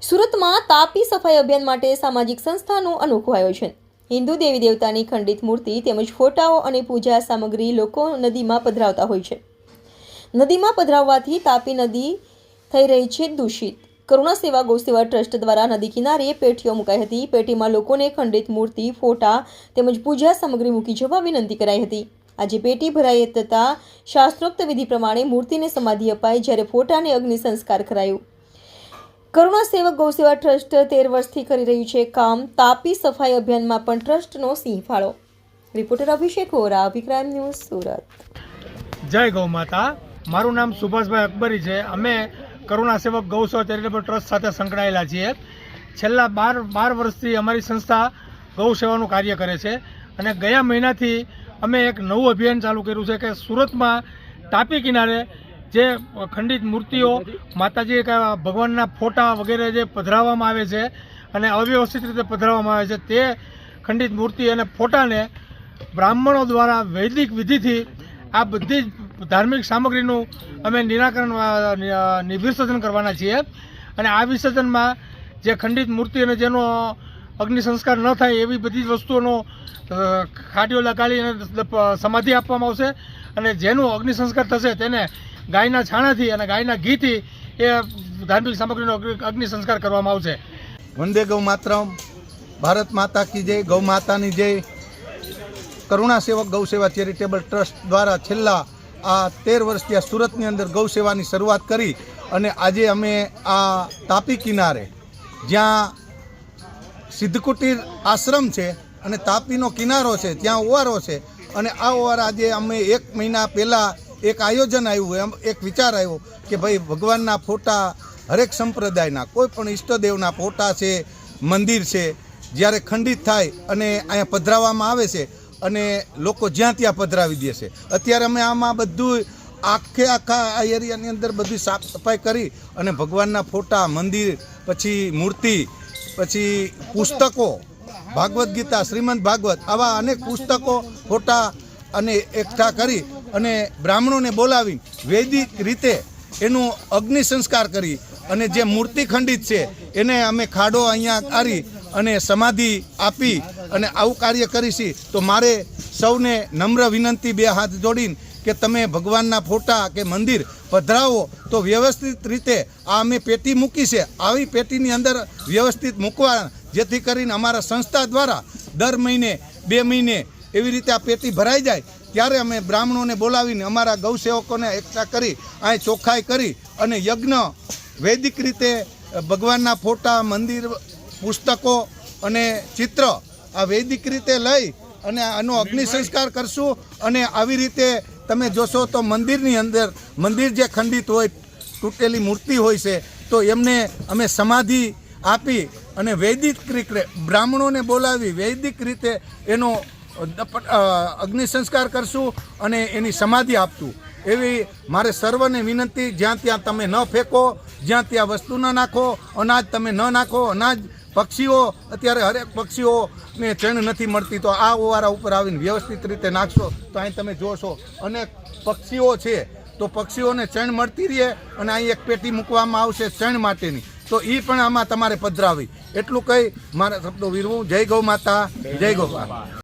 સુરતમાં તાપી સફાઈ અભિયાન માટે સામાજિક સંસ્થાનું અનોખું આયોજન. હિન્દુ દેવી દેવતાની ખંડિત મૂર્તિ તેમજ ફોટાઓ અને પૂજા સામગ્રી લોકો નદીમાં પધરાવતા હોય છે. નદીમાં પધરાવવાથી તાપી નદી થઈ રહી છે દૂષિત. કરુણા સેવા ગૌસેવા ટ્રસ્ટ દ્વારા નદી કિનારે પેટીઓ મુકાઈ હતી. પેટીમાં લોકોને ખંડિત મૂર્તિ, ફોટા તેમજ પૂજા સામગ્રી મૂકી જવા વિનંતી કરાઈ હતી. આજે પેટી ભરાઈ થતાં શાસ્ત્રોક્ત વિધિ પ્રમાણે મૂર્તિને સમાધિ અપાઈ જ્યારે ફોટાને અગ્નિ સંસ્કાર કરાયું. કરુણા સેવક ગૌસેવા ટ્રસ્ટ તેર વર્ષથી કરી રહ્યું છે કામ. તાપી સફાઈ અભિયાનમાં પણ ટ્રસ્ટનો સિંહ ફાળો. રિપોર્ટર અભિષેક હોરા અભિક્રાઇમ ન્યૂઝ, સુરત. જય ગૌ માતા. મારું નામ સુભાષભાઈ અકબરી છે. અમે કરુણા સેવક ગૌસેવા ચેરિટેબલ ટ્રસ્ટ સાથે સંકળાયેલા છીએ. છેલ્લા બાર બાર વર્ષથી અમારી સંસ્થા ગૌ સેવાનું કાર્ય કરે છે. અને ગયા મહિનાથી અમે એક નવું અભિયાન ચાલુ કર્યું છે કે સુરતમાં તાપી કિનારે જે ખંડિત મૂર્તિઓ માતાજી ભગવાનના ફોટા વગેરે જે પધરાવવામાં આવે છે અને અવ્યવસ્થિત રીતે પધરાવવામાં આવે છે, તે ખંડિત મૂર્તિ અને ફોટાને બ્રાહ્મણો દ્વારા વૈદિક વિધિથી આ બધી જ ધાર્મિક સામગ્રીનું અમે નિરાકરણ વિસર્જન કરવાના છીએ. અને આ વિસર્જનમાં જે ખંડિત મૂર્તિ અને જેનો અગ્નિ સંસ્કાર ન થાય એવી બધી જ વસ્તુઓનો ખાટીઓ લગાડી અને સમાધિ આપવામાં આવશે. અને જેનું અગ્નિ સંસ્કાર થશે તેને ગાયના છાણાથી અને ગાયના ઘીથી એ ધાર્મિક સામગ્રીનો અગ્નિ- સંસ્કાર કરવામાં આવશે. વંદે ગૌ માતરમ. ભારત માતા કી જય, ગૌ માતાની જય. કરુણા સેવક ગૌ સેવા ચેરિટેબલ ટ્રસ્ટ દ્વારા છેલ્લા આ તેર વર્ષથી આ સુરતની અંદર ગૌ સેવાની શરૂઆત કરી અને આજે અમે આ તાપી કિનારે જ્યાં સિદ્ધકુટીર આશ્રમ છે અને તાપીનો કિનારો છે, ત્યાં ઓવારો છે. અને આ ઓવાર આજે અમે એક મહિના પહેલાં એક આયોજન આવ્યું, એમ એક વિચાર આવ્યો કે ભાઈ ભગવાનના ફોટા હરેક સંપ્રદાયના, કોઈ પણ ઈષ્ટદેવના ફોટા છે, મંદિર છે, જ્યારે ખંડિત થાય અને અહીંયા પધરાવવામાં આવે છે અને લોકો જ્યાં ત્યાં પધરાવી દે છે. અત્યારે અમે આમાં બધું આખે આખા આ એરિયાની અંદર બધી સાફ સફાઈ કરી અને ભગવાનના ફોટા, મંદિર, પછી મૂર્તિ પછી પુસ્તકો, ભાગવદ્ ગીતા, શ્રીમદ ભાગવત, આવા અનેક પુસ્તકો ફોટા અને એકઠા કરી અને બ્રાહ્મણોને બોલાવી વૈદિક રીતે એનું અગ્નિ સંસ્કાર કરી અને જે મૂર્તિ ખંડિત છે, એને અમે ખાડો અહીંયા કાઢી અને સમાધિ આપી અને આવું કાર્ય કરીશી, તો મારે સૌને નમ્ર વિનંતી બે હાથ જોડીને કે તમે ભગવાનના ફોટા કે મંદિર પધરાવો, તો વ્યવસ્થિત રીતે આ અમે પેટી મૂકી છે. આવી પેટીની અંદર વ્યવસ્થિત મૂકવા જેથી કરીને અમારા સંસ્થા દ્વારા દર મહિને, બે મહિને એવી રીતે આ પેટી ભરાઈ જાય. ત્યારે અમે બ્રાહ્મણોને બોલાવીને અમારા ગૌસેવકોને એકઠા કરી, અહીં ચોખ્ખાઈ કરી અને યજ્ઞ, વૈદિક રીતે ભગવાનના ફોટા, મંદિર, પુસ્તકો અને ચિત્ર આ વૈદિક રીતે લઈ અને આનો અગ્નિ સંસ્કાર કરશું અને આવી રીતે તમે જોશો તો મંદિરની અંદર, મંદિર જે ખંડિત હોય, તૂટેલી મૂર્તિ હોય છે, તો એમને અમે સમાધિ આપી અને વૈદિક રીતે બ્રાહ્મણોને બોલાવી, વૈદિક રીતે એનો અગ્નિ સંસ્કાર કરશું અને એની સમાધિ આપશું. એવી મારે સર્વને વિનંતી, જ્યાં ત્યાં તમે ન ફેંકો, જ્યાં ત્યાં વસ્તુ ન નાખો, અનાજ તમે ન નાખો, અનાજ પક્ષીઓ, અત્યારે હરેક પક્ષીઓને ચણ નથી મળતી, તો આ ઓવારા ઉપર આવીને વ્યવસ્થિત રીતે નાખશો, તો અહીં તમે જોશો. અને પક્ષીઓ છે, તો પક્ષીઓને ચણ મળતી રહે અને અહીં એક પેટી મૂકવામાં આવશે ચણ માટેની. તો એ પણ આમાં તમારે પધરાવી. એટલું કહી મારા શબ્દો વીરવું. જય ગૌ માતા, જય ગોપાલ